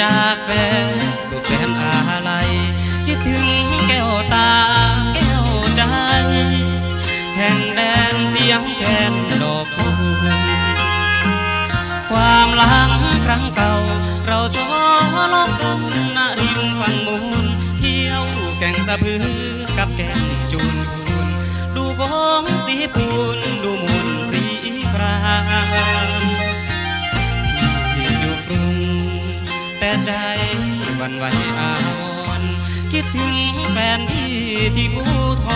จากแฟนสุดแสนอะไรคิดถึงแก้วตาแก้วใจ แห่งแดนเสียงแคนดอกคูณความหลังครั้งเก่า เราชอลบกันณริมฝั่งมูล เที่ยวแก่งสะพือกับแก่งจูนจูนดูโค้งสีปู หวันไหวอาวรคิดถึงแฟนพี่ที่ภูท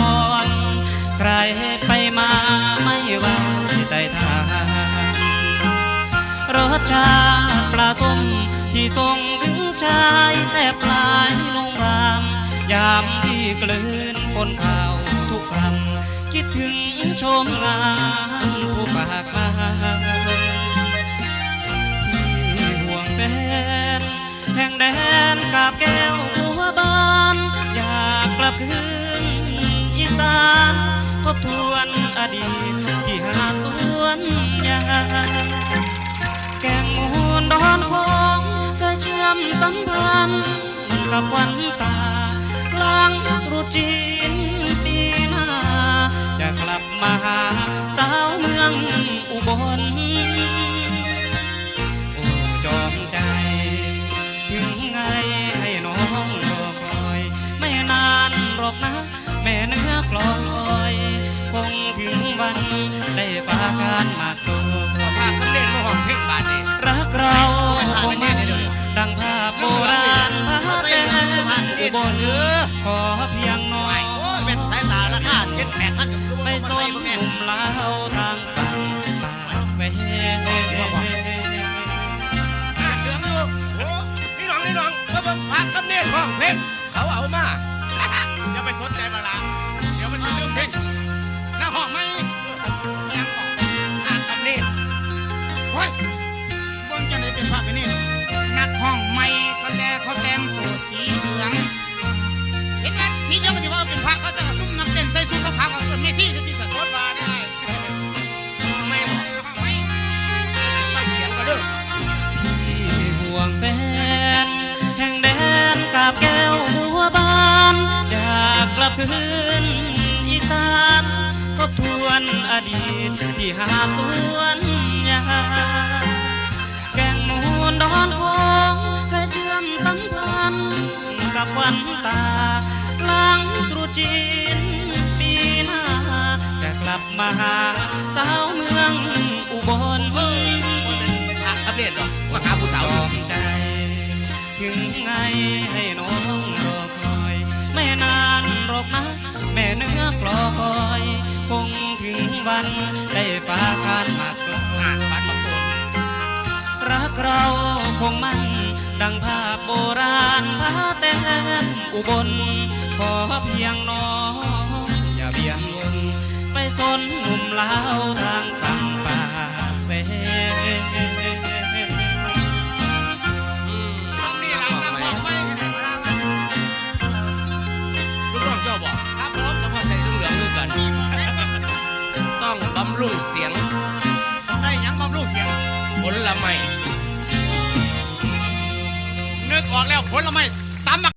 รใครไปมาไม่ไหวใจทางรสชาติปลาส้มที่ส่งถึงชายแสบลายลงรามยามที่กลืนปนข่าวทุกคำคิดถึงชมงานผู้ปากมา นกาบแก้วหัวบาน อยากกลับคืนอีสาน ทบทวนอดีตที่หาสวนยาแกงมูลดอนหงเคยเชื่อมสัมพันธ์กับวันตาลังตรุษจีนปีหน้า จะกลับมาหาสาวเมืองอุบล แม่เนื้อคลองอ้อย คงถึงวันได้ฝากการมากตัวพาคำเล่นมาห้องเพลงบาดนี่รักเราคงมันดังภาพโบราณพาแต่อุบลขอเพียงน้อยเป็นสายตาราคาเจ็ดแปดพันไปส้มหนุ่มลาวทางฝั่งปากเสเดือดอยู่โอ้นี่น้องนี่น้องก็บังพาคำเล่นห้องเพลงเขาเอามา อย่าไปสนใจมาละเดี๋ยวมันจะลืมเพลงหน้าห้องไหมยังของหาคำเล่นเฮ้ยเบิ้งจังไดเป็นพระกันนี่นักห้องไม่ก็แต่เขาแต่งตัวสีเหลือง เห็นไหมสีเหลืองก็จะว่าเป็นพระเขาจะกระซุ่มน้ำเต้นใส่ชุดขาวๆก็เกิดเมสซี่ คืนอีสานทบทวนอดีตที่หาดสวนยางแก่งมูลดอนหงเคยเชื่อมสัมพันธ์กับวันตาหลังตรุษจีนปีหน้าจะกลับมาหาสาวเมืองอุบลพาคำเล่นหรอกมาหาผู้สาวยอมใจถึงไงให้น้องรอค อยไม่นานหรอกนะ แม่เนื้อกลอย คงถึงวันได้ฝาการมากลานฟันมาโกนรักเราคงมั่น ดังภาพโบราณพาแต้มอุบล ขอเพียงน้องอย่าเบียนวนไปสนหนุ่มลาวทางฝั่งป่าเส เสียงใส่หยังบำรุงเสียงผลไม้นึกออกแล้วผลไม้